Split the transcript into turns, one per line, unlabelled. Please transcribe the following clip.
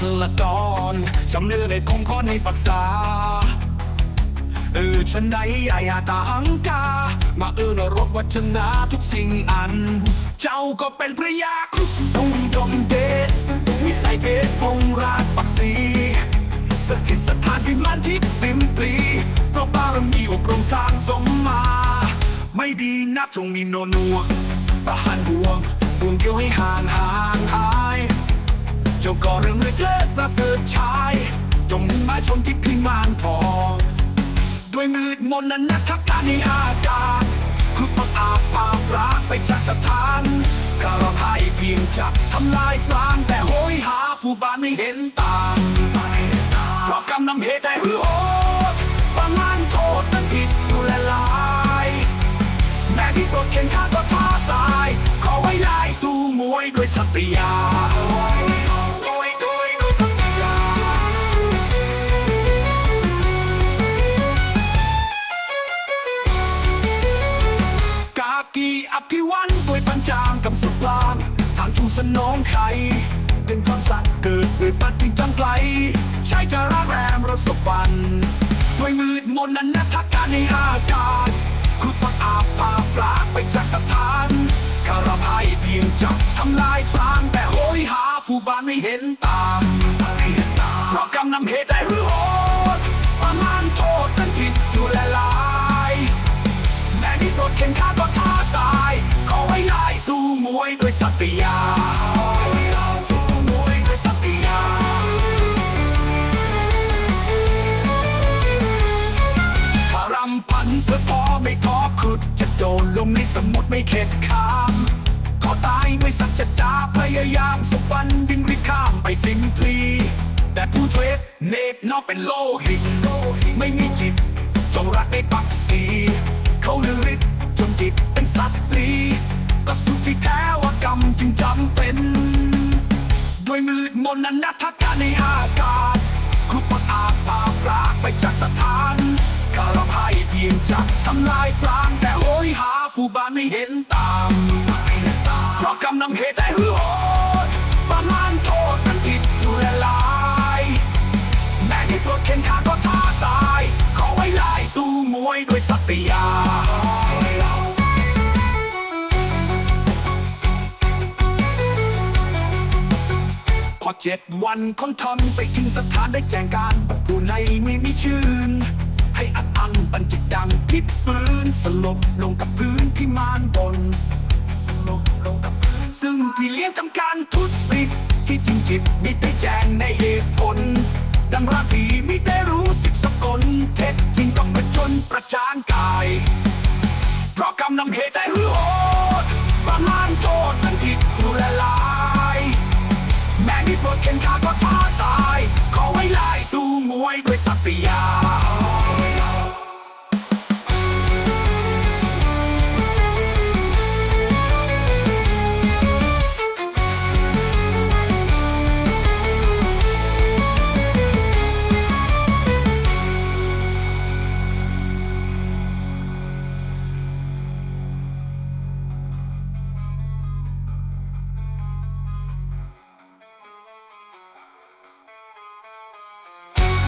สละตอนจำเนื้อในคงขอในปรักษาเออฉันไหนไอาตาหังกา มาเออนรกวัฒนาทุกสิ่งอัน เจ้าก็เป็นพระยาครุฑตุงดงเดชวิสัยเพชรพงราชปักษีสถิตสถานวิมานทิพย์สิมตรีเพราะบารมีอบรมสร้างสมมา ไม่ดีนักจงมีโนนัวประหารห่วงดวงเดียวให้ห่างห่างหาย เจ้าก่อเรื่องเล็กเล็กประเสริฐชายจงมาชนที่พิมานทอง ด้วยมืดมนต์นั้นนักทักการในอากาศคือปักอาบปาปรากไปจากสถานกระพายเพียงจับทำลายปลางแต่โหยหาผู้บ้านไม่เห็นตามเพราะกำนำเหตุแต่หือโหดประมาณโทษนั้นผิดดูแลลายแม่ที่โปรดเข็นข้าก็ท้าตาย ขอไว้ลายสู้มวยด้วยสัตยา กีอภิวันด้วยปัญจางกำสุดลางทางทูสนองไข่เป็นความสัตว์เกิดด้วยปฏิจังไกล ใช้จะรักแรมรสปันด้วยมืดมนนั้นนักทัการในอากาศครุดปักอาบพาปลากไปจากสถานคารพายเพียงจับทำลายปางแต่โหยหาผู้บ้านไม่เห็นตามเพราะกำนำเหตุใจหรือโหดประมาณโท วยด้วยสัตยาสู้มวยด้วยสัตยาพารำพันเพื่อพอไม่ท้อขุด จะโดนลงในสมุทรไม่เข็ดข้ามขอตายด้วยสัจจาพยายามสุปันบินริข้ามไปสิงพลีแต่ผู้เทวดเนตนอกเป็นโลหิตไม่มีจิต จงรักในปักสีเขาลือฤทธิ์จนจิตเป็นสัตตรี ที่แท้ว่ากรรมจึงจำเป็น ด้วยมืดมนนั้นนักทักการในอากาศครุปปักอาปาปรากไปจากสถานคารพายเพียงจับทำลายปรางแต่โหยหาผู้บานไม่เห็นตามเพราะกำนำเหตุแต่หือโหดประมาณโทษนั้นผิดดูแลลายแม่ที่ปรดเข็นขาก็ท้าตาย ขอไว้ลายสู้มวยด้วยสัตยา เจ็ดวันคนทำไปถึงสถานได้แจ้งการผู้ในไม่มีชื่น ให้อัดอันปันจิตดังพิษปืนสลบลงกับพื้นพิมานบน สลบลงกับพื้นซึ่งพี่เลี้ยงทำการทุจริตที่จริงจิตมิได้แจ้งในเหตุผล ดังราพีมิได้รู้สึกสกลเท็จจริงต้องมาจนประจานกาย เพราะกำนำเหตุแต่หือโห ม่